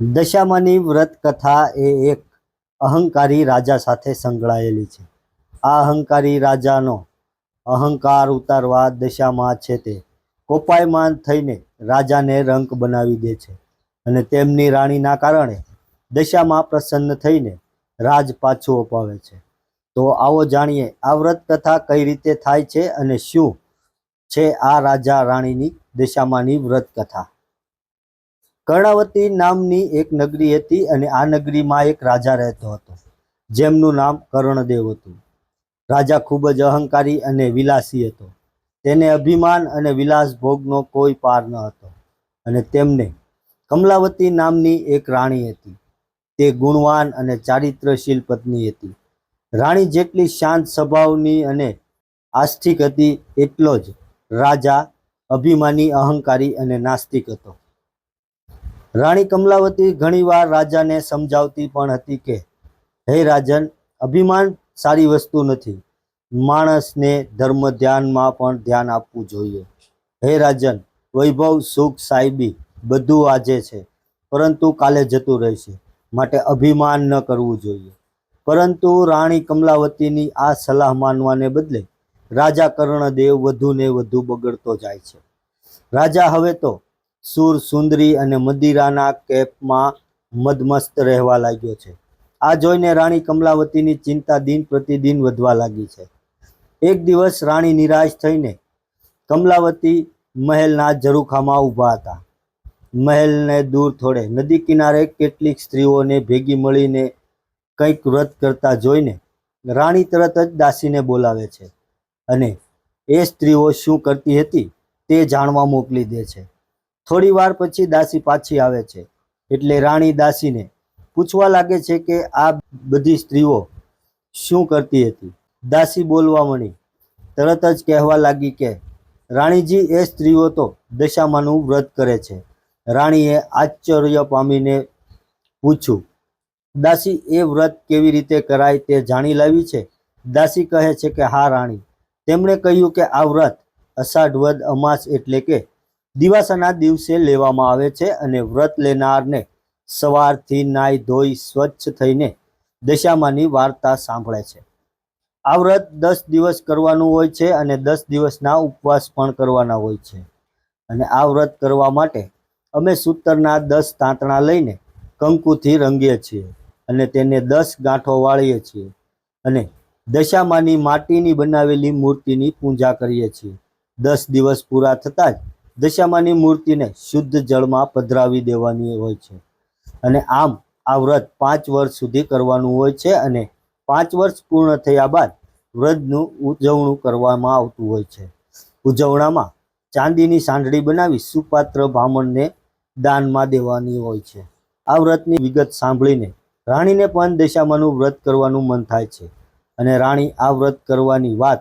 દશામાની વ્રત કથા એ એક અહંકારી રાજા સાથે સંકળાયેલી છે. આ અહંકારી રાજાનો અહંકાર ઉતારવા દશામાં છે તે. કોપાયમાન થઈને રાજાને રંક બનાવી દે છે અને તેમની રાણીના કારણે દશામાં પ્રસન્ન થઈને રાજ પાછું અપાવે છે. તો આવો જાણીએ, આ વ્રત કથા કઈ રીતે થાય છે અને શું છે આ રાજા રાણીની દશામાની વ્રત કથા કર્ણાવતી નામની એક નગરી હતી અને આ નગરીમાં એક રાજા રહેતો હતો, જેમનું નામ કર્ણદેવ હતું. રાજા ખૂબ જ અહંકારી અને વિલાસી હતો. તેને અભિમાન અને વિલાસ ભોગનો કોઈ પાર ન હતો અને તેમને કમલાવતી નામની એક રાણી હતી. તે ગુણવાન અને ચારિત્રશીલ પત્ની હતી. રાણી જેટલી શાંત સ્વભાવની અને આસ્તિક હતી, એટલો જ રાજા અભિમાની, અહંકારી અને નાસ્તિક હતો. રાણી કમલાવતી ઘણીવાર રાજાને સમજાવતી પણ હતી કે, હે રાજન, અભિમાન સારી વસ્તુ નથી. માણસને ધર્મ ધ્યાનમાં પણ ધ્યાન આપવું જોઈએ. હે રાજન, વૈભવ, સુખ સાહેબી બધું આજે છે, પરંતુ કાલે જતું રહેશે. માટે અભિમાન ન કરવું જોઈએ. પરંતુ રાણી કમલાવતીની આ સલાહ માનવાને બદલે રાજા કર્ણદેવ વધુને વધુ બગડતો જાય છે. રાજા, હવે તો સુર, સુંદરી અને મદિરાના કેપમાં મદમસ્ત રહેવા લાગ્યો છે. આ જોઈને રાણી કમલાવતીની ચિંતા દિન પ્રતિદિન વધવા લાગી છે. એક દિવસ રાણી નિરાશ થઈને કમલાવતી મહેલના ઝરૂખામાં ઊભા હતા. મહેલને દૂર થોડે નદી કિનારે કેટલીક સ્ત્રીઓને ભેગી મળીને કંઈક વ્રત કરતા જોઈને રાણી તરત જ દાસીને બોલાવે છે અને એ સ્ત્રીઓ શું કરતી હતી તે જાણવા મોકલી દે છે. થોડી વાર પછી દાસી પાછી આવે છે. એટલે રાણી દાસીને પૂછવા લાગે છે કે આ બધી સ્ત્રીઓ શું કરતી હતી? દાસી બોલવા મળી. તરત જ કહેવા લાગી કે, રાણીજી, એ સ્ત્રીઓ તો દશામાનું વ્રત કરે છે. રાણીએ આશ્ચર્ય પામીને પૂછ્યું, દાસી, એ વ્રત કેવી રીતે કરાય તે જાણી લાવી છે? દાસી કહે છે કે, હા, રાણી. તેમણે કહ્યું કે આ વ્રત અષાઢ વદ અમાસ એટલે કે દિવાસાના દિવસે લેવામાં આવે છે અને વ્રત લેનારને સવારથી નાઈ ધોઈ સ્વચ્છ થઈને દશામાની વાર્તા સાંભળે છે. આ વ્રત દસ દિવસ કરવાનું હોય છે અને દસ દિવસના ઉપવાસ પણ કરવાના હોય છે. અને આ વ્રત કરવા માટે અમે સૂતરના દસ તાંતણા લઈને કંકુથી રંગીએ છીએ અને તેને દસ ગાંઠો વાળીએ છીએ અને દશામાની માટીની બનાવેલી મૂર્તિની પૂજા કરીએ છીએ. દસ દિવસ પૂરા થતાં જ દશામાની મૂર્તિને શુદ્ધ જળમાં પધરાવી દેવાની હોય છે. અને આમ આ વ્રત પાંચ વર્ષ સુધી કરવાનું હોય છે અને પાંચ વર્ષ પૂર્ણ થયા બાદ વ્રતનું ઉજવણું કરવામાં આવતું હોય છે. ઉજવણામાં ચાંદીની સાંઢળી બનાવી સુપાત્ર બ્રાહ્મણને દાનમાં દેવાની હોય છે. આ વ્રતની વિગત સાંભળીને રાણીને પણ દશામાનું વ્રત કરવાનું મન થાય છે. અને રાણી આ વ્રત કરવાની વાત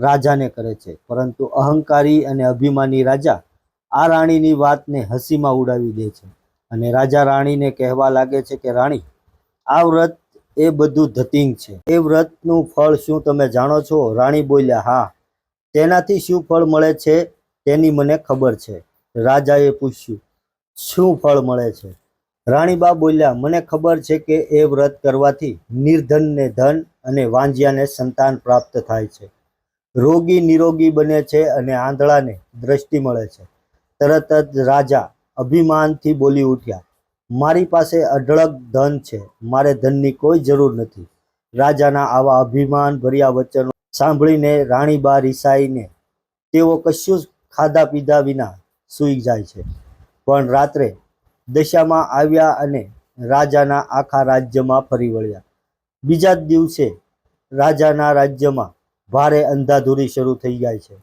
રાજાને કરે છે. પરંતુ અહંકારી અને અભિમાની રાજા આ રાણીની વાતને હસીમાં ઉડાવી દે છે. અને રાજા રાણીને કહેવા લાગે છે કે, રાણી, આ વ્રત એ બધું ધતિંગ છે. એ વ્રતનું ફળ શું તમે જાણો છો? રાણી બોલ્યા, હા. તેનાથી શું ફળ મળે છે તેની મને ખબર છે. રાજાએ પૂછ્યું, શું ફળ મળે છે? રાણીબા બોલ્યા, મને ખબર છે કે એ વ્રત કરવાથી નિર્ધનને ધન અને વાંજિયાને સંતાન પ્રાપ્ત થાય છે. રોગી નિરોગી બને છે અને આંધળાને દ્રષ્ટિ મળે છે. તરત જ રાજા અભિમાનથી બોલી ઉઠ્યા, મારી પાસે અઢળક ધન છે, મારે ધનની કોઈ જરૂર નથી. રાજાના આવા અભિમાન ભર્યા વચનો સાંભળીને રાણીબા રિસાઈને તેઓ કશું જ ખાધા પીધા વિના સૂઈ જાય છે. પણ રાત્રે દશામાં આવ્યા અને રાજાના આખા રાજ્યમાં ફરી વળ્યા. બીજા જ દિવસે રાજાના રાજ્યમાં ભારે અંધાધૂરી શરૂ થઈ જાય છે.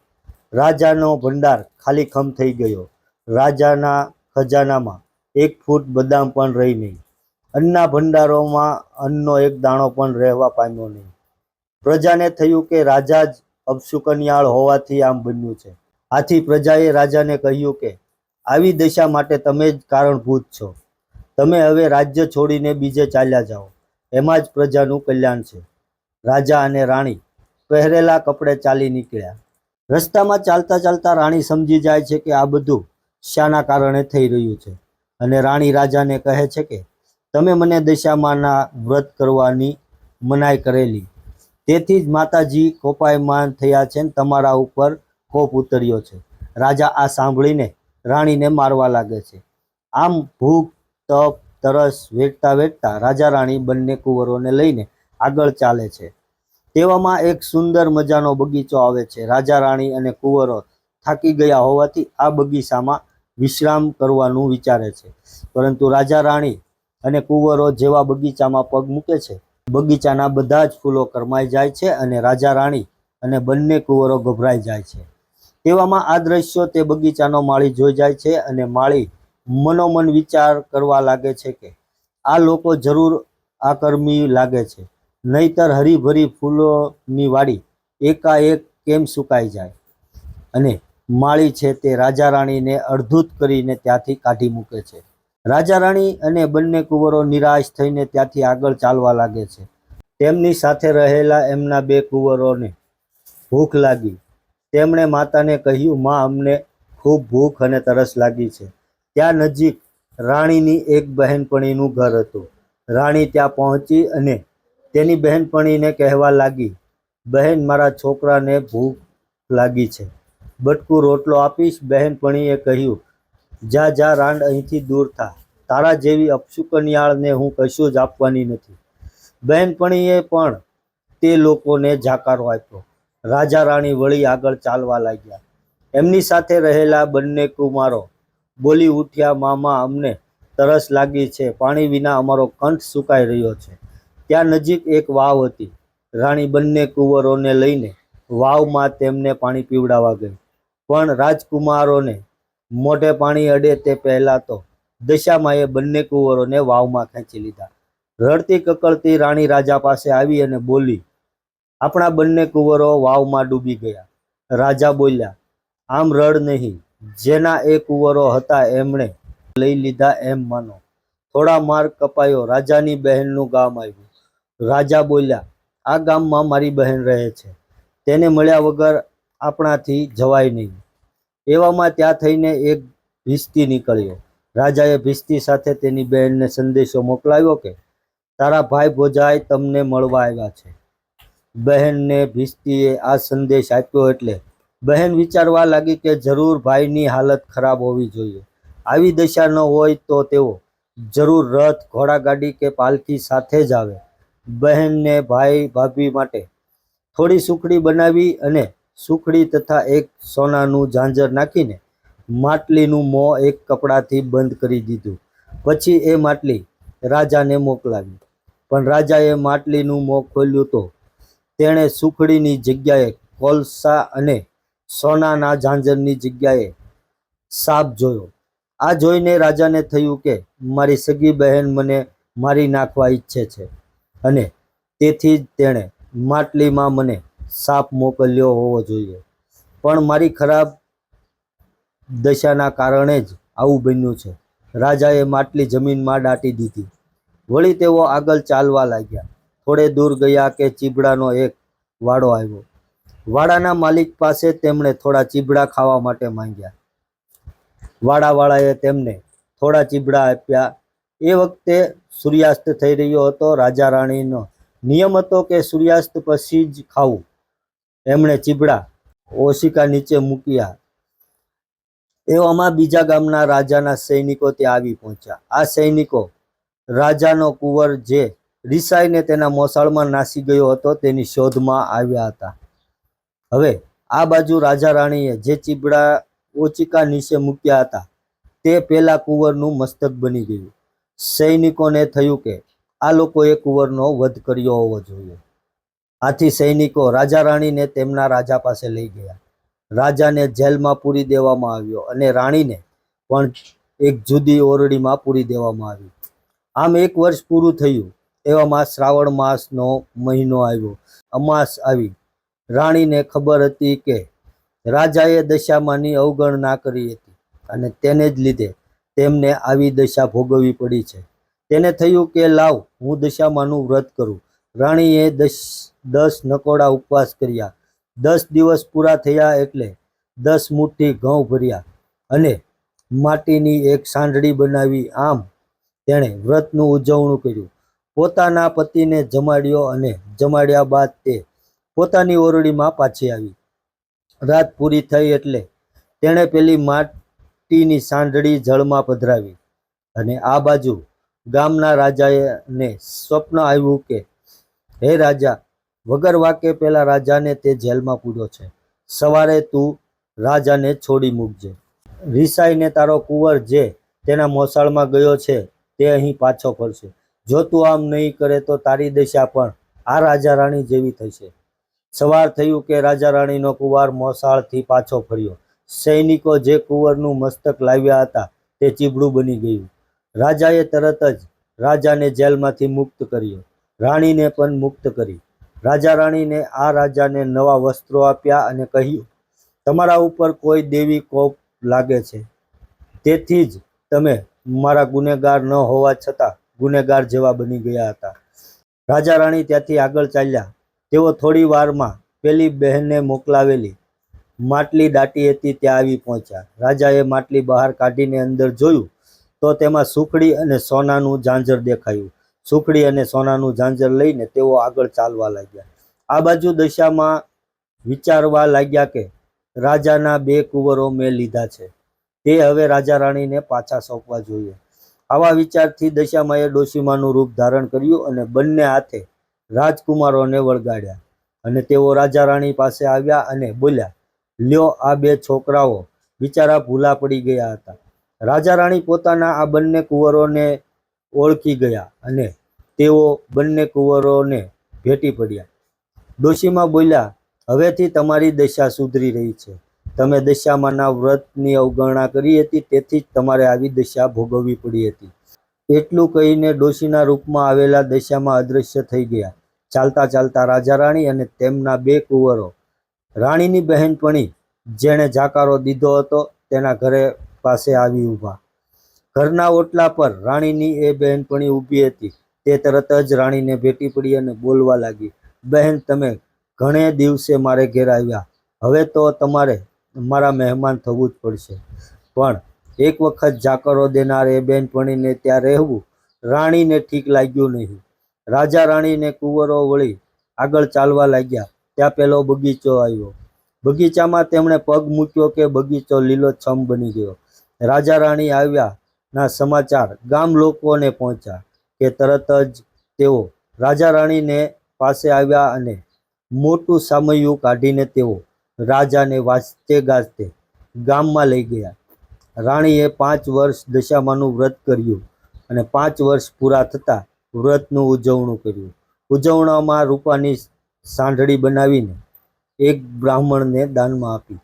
રાજાનો ભંડાર ખાલીખમ થઈ ગયો. રાજાના ખજાનામાં એક ફૂટ બદામ પણ રહી નહીં. અન્નના ભંડારોમાં અન્નનો એક દાણો પણ રહેવા પામ્યો નહીં. પ્રજાને થયું કે રાજા જ અપશુકનિયાળ હોવાથી આમ બન્યું છે. આથી પ્રજાએ રાજાને કહ્યું કે, આવી દશા માટે તમે જ કારણભૂત છો. તમે હવે રાજ્ય છોડીને બીજે ચાલ્યા જાઓ. એમાં જ પ્રજાનું કલ્યાણ છે. રાજા અને રાણી પહેરેલા કપડે ચાલી નીકળ્યા. રસ્તામાં ચાલતા ચાલતા રાણી સમજી જાય છે કે આ બધું શાના કારણે થઈ રહ્યું છે. અને રાણી રાજાને કહે છે કે, તમે મને દશામાના વ્રત કરવાની મનાઈ કરેલી. તેથી જ માતાજી કોપાયમાન થયા છે ને તમારા ઉપર કોપ ઉતર્યો છે. રાજા આ સાંભળીને રાણીને મારવા લાગે છે. આમ ભૂખ, તપ, તરસ વેઠતા વેઠતા રાજા રાણી બંને કુંવરોને લઈને આગળ ચાલે છે. તેવામાં એક સુંદર મજાનો બગીચો આવે છે. રાજા રાણી અને કુંવરો થાકી ગયા હોવાથી આ બગીચામાં વિશ્રામ કરવાનું વિચારે છે. પરંતુ રાજા રાણી અને કુંવરો જેવા બગીચામાં પગ મૂકે છે. બગીચાના બધા જ ફૂલો કરમાઈ જાય છે અને રાજા રાણી અને બંને કુંવરો ગભરાઈ જાય છે. તેવામાં આ દ્રશ્યો તે બગીચાનો માળી જોઈ જાય છે અને માળી મનોમન વિચાર કરવા લાગે છે કે આ લોકો જરૂર આકર્મી લાગે છે. નહીતર હરીભરી ફૂલોની વાડી એકાએક કેમ સુકાઈ જાય? અને માળી છે તે રાજા રાણીને અડધૂત કરીને ત્યાંથી કાઢી મૂકે છે. રાજા રાણી અને બંને કુંવરો નિરાશ થઈને ત્યાંથી આગળ ચાલવા લાગે છે. તેમની સાથે રહેલા એમના બે કુંવરોને ભૂખ લાગી. તેમણે માતાને કહ્યું, માં, અમને ખૂબ ભૂખ અને તરસ લાગી છે. ત્યાં નજીક રાણીની એક બહેનપણીનું ઘર હતું. રાણી ત્યાં પહોંચી અને તેની બહેનપણીને કહેવા લાગી, બહેન, મારા છોકરાને ભૂખ લાગી છે. બટકું રોટલો આપીશ. બહેનપણીએ કહ્યું, જા જા, રાંડ અહીંથી દૂર થા. તારા જેવી અપશુકન્યાળને હું કશું જ આપવાની નથી. બહેનપણીએ પણ તે લોકોને જાકારો આપ્યો. રાજા રાણી વળી આગળ ચાલવા લાગ્યા. એમની સાથે રહેલા બંને કુમારો બોલી ઉઠ્યા, મામા, અમને તરસ લાગી છે. પાણી વિના અમારો કંઠ સુકાઈ રહ્યો છે. ત્યાં નજીક એક વાવ હતી. રાણી બંને કુંવરોને લઈને વાવમાં તેમને પાણી પીવડાવવા ગઈ. પણ રાજકુમારોને મોઢે પાણી અડે તે પહેલા તો દશામાએ બંને કુંવરોને વાવમાં ખેંચી લીધા. રડતી કકળતી રાણી રાજા પાસે આવી અને બોલી, આપણા બંને કુંવરો વાવમાં ડૂબી ગયા. રાજા બોલ્યા, આમ રડ નહીં. જેના એ કુંવરો હતા એમણે લઈ લીધા એમ માનો. થોડા માર્ગ કપાયો. રાજાની બહેનનું ગામ આવ્યું. રાજા બોલ્યા, આ ગામમાં મારી બહેન રહે છે. તેને મળ્યા વગર આપણાથી જવાય નહીં. એવામાં ત્યાં થઈને એક ભીસ્તી નીકળ્યો. રાજાએ ભીસ્તી સાથે તેની બહેનને સંદેશો મોકલાવ્યો કે, તારા ભાઈ ભોજાઈ તમને મળવા આવ્યા છે. બહેનને ભીસ્તીએ આ સંદેશ આપ્યો એટલે બહેન વિચારવા લાગી કે જરૂર ભાઈની હાલત ખરાબ હોવી જોઈએ. આવી દશા ન હોય તો તેઓ જરૂર રથ, ઘોડાગાડી કે પાલખી સાથે જ આવે. બહેનને ભાઈ ભાભી માટે થોડી સુખડી બનાવી અને સુખડી તથા એક સોનાનું ઝાંઝર નાખીને માટલીનું મોં એક કપડાથી બંધ કરી દીધું. પછી એ માટલી રાજાને મોકલાવી. પણ રાજાએ માટલીનું મોં ખોલ્યું તો તેણે સુખડીની જગ્યાએ કોલસા અને સોનાના ઝાંઝરની જગ્યાએ સાપ જોયો. આ જોઈને રાજાને થયું કે, મારી સગી બહેન મને મારી નાખવા ઈચ્છે છે. અને તેથી જ તેણે માટલીમાં મને સાપ મોકલ્યો હોવો જોઈએ. પણ મારી ખરાબ દશાના કારણે જ આવું બન્યું છે. રાજાએ માટલી જમીનમાં દાટી દીધી. વળી તેઓ આગળ ચાલવા લાગ્યા. થોડે દૂર ગયા કે ચીબડાનો એક વાડો આવ્યો. વાડાના માલિક પાસે તેમણે થોડા ચીબડા ખાવા માટે માંગ્યા. વાડાવાળાએ તેમને થોડા ચીબડા આપ્યા. એ વખતે સૂર્યાસ્ત થઈ રહ્યો હતો. રાજા રાણીનો નિયમ હતો કે સૂર્યાસ્ત પછી જ ખાવું. એમણે ચીબડા ઓશિકા નીચે મૂક્યા. એવામાં બીજા ગામના રાજાના સૈનિકો ત્યાં આવી પહોંચ્યા. આ સૈનિકો રાજાનો કુંવર જે રિસાઈને તેના મોસાળમાં નાસી ગયો હતો તેની શોધમાં આવ્યા હતા. હવે આ બાજુ રાજા રાણીએ જે ચીબડા ઓચિકા નીચે મૂક્યા હતા તે પેલા કુંવરનું મસ્તક બની ગયું. સૈનિકોને થયું કે આ લોકોએ કુંવરનો વધ કર્યો હોવો જોઈએ. આથી સૈનિકો રાજા રાણીને તેમના રાજા પાસે લઈ ગયા. રાજાને જેલમાં પૂરી દેવામાં આવ્યો અને રાણીને પણ એક જુદી ઓરડીમાં પૂરી દેવામાં આવી. આમ એક વર્ષ પૂરું થયું. એવામાં શ્રાવણ માસનો મહિનો આવ્યો. અમાસ આવી. રાણીને ખબર હતી કે રાજાએ દશામાની અવગણના કરી હતી અને તેને જ લીધે તેમને આવી દશા ભોગવવી પડી છે. તેને થયું કે, લાવ, હું દશામાનું વ્રત કરું. રાણીએ દસ દસ નકોડા ઉપવાસ કર્યા. દસ દિવસ પૂરા થયા એટલે દસ મુઠ્ઠી ઘઉં ભર્યા અને માટીની એક સાંઢળી બનાવી આમ તેણે વ્રતનું ઉજવણું કર્યું. પોતાના પતિને જમાડ્યો અને જમાડ્યા બાદ તે પોતાની ઓરડીમાં પાછી આવી. રાત પૂરી થઈ એટલે તેણે પેલી માટીની સાંઢળી જળમાં પધરાવી અને આ બાજુ ગામના રાજાને સ્વપ્ન આવ્યું કે, હે રાજા, વગર વાકે પેલા રાજાને તે જેલમાં પૂર્યો છે. સવારે તું રાજાને છોડી મૂકજે. રિસાઈને તારો કુંવર જે તેના મોસાળમાં ગયો છે તે અહીં પાછો ફરશે. જો તું આમ નહીં કરે તો તારી દશા પણ આ રાજા રાણી જેવી થશે. સવાર થયું કે રાજા રાણીનો કુંવાર મોસાળથી પાછો ફર્યો. સૈનિકો જે કુંવરનું મસ્તક લાવ્યા હતા, તે ચીબડું બની ગયું. રાજાએ તરત જ રાજાને જેલમાંથી મુક્ત કર્યો. રાણીને પણ મુક્ત કરી. રાજા રાણીને આ રાજાને નવા વસ્ત્રો આપ્યા અને કહ્યું, તમારા ઉપર કોઈ દેવી કોપ લાગે છે. તેથી જ તમે મારા ગુનેગાર ન હોવા છતાં ગુનેગાર જેવા બની ગયા હતા. રાજા રાણી ત્યાંથી આગળ ચાલ્યા. તેઓ થોડી વારમાં પેલી બહેનને મોકલાવેલી. માટલી દાટી હતી, ત્યાં આવી પહોંચ્યા. રાજાએ માટલી બહાર કાઢીને અંદર જોયું તો તેમાં સુખડી અને સોનાનું ઝાંઝર દેખાયું. સુખડી અને સોનાનું ઝાંઝર લઈને તેઓ આગળ ચાલવા લાગ્યા. આ બાજુ દશામાં વિચારવા લાગ્યા કે રાજાના બે કુંવરો મેં લીધા છે. તે હવે રાજા રાણીને પાછા સોંપવા જોઈએ. આવા વિચારથી દશામાએ ડોશીમાનું રૂપ ધારણ કર્યું અને બંને હાથે રાજકુમારોને વળગાડ્યા અને તેઓ રાજા રાણી પાસે આવ્યા અને બોલ્યા લ્યો આ બે છોકરાઓ. બિચારા ભૂલા પડી ગયા હતા. રાજા રાણી પોતાના આ બંને કુંવરોને ઓળખી ગયા અને તેઓ બંને કુંવરોને ભેટી પડ્યા. ડોશીમાં બોલ્યા, હવેથી તમારી દશા સુધરી રહી છે. તમે દશામાંના વ્રતની અવગણના કરી હતી, તેથી જ તમારે આવી દશા ભોગવવી પડી હતી. એટલું કહીને ડોશીના રૂપમાં આવેલા દશામાં અદૃશ્ય થઈ ગયા. ચાલતા ચાલતા રાજા રાણી અને તેમના બે કુંવરો રાણીની બહેનપણી જેણે જાકારો દીધો હતો, તેના ઘરે પાસે આવી ઊભા. ઘરના ઓટલા પર રાણીની એ બહેનપણી ઊભી હતી. તે તરત જ રાણીને ભેટી પડી અને બોલવા લાગી, બહેન, તમે ઘણે દિવસે મારે ઘેર આવ્યા. હવે તો તમારે મારા મહેમાન થવું જ પડશે. પણ એક વખત જાકરો દેનાર એ બહેનપણીને ત્યાં રહેવું રાણીને ઠીક લાગ્યું નહીં. રાજા રાણીને કુંવરો વળી આગળ ચાલવા લાગ્યા. ત્યાં પેલો બગીચો આવ્યો. બગીચામાં તેમણે પગ મૂક્યો કે બગીચો લીલોછમ બની ગયો. રાજા રાણી આવ્યા ના સમાચાર ગામ લોકોને પહોંચ્યા કે તરત જ તેઓ રાજા રાણીને પાસે આવ્યા અને મોટું સામયું કાઢીને તેઓ રાજાને વાંચતે ગાજતે ગામમાં લઈ ગયા. રાણીએ પાંચ વર્ષ દશામાનું વ્રત કર્યું અને પાંચ વર્ષ પૂરા થતાં વ્રતનું ઉજવણું કર્યું. ઉજવણામાં રૂપાની સાંઢળી બનાવીને એક બ્રાહ્મણને દાનમાં આપી.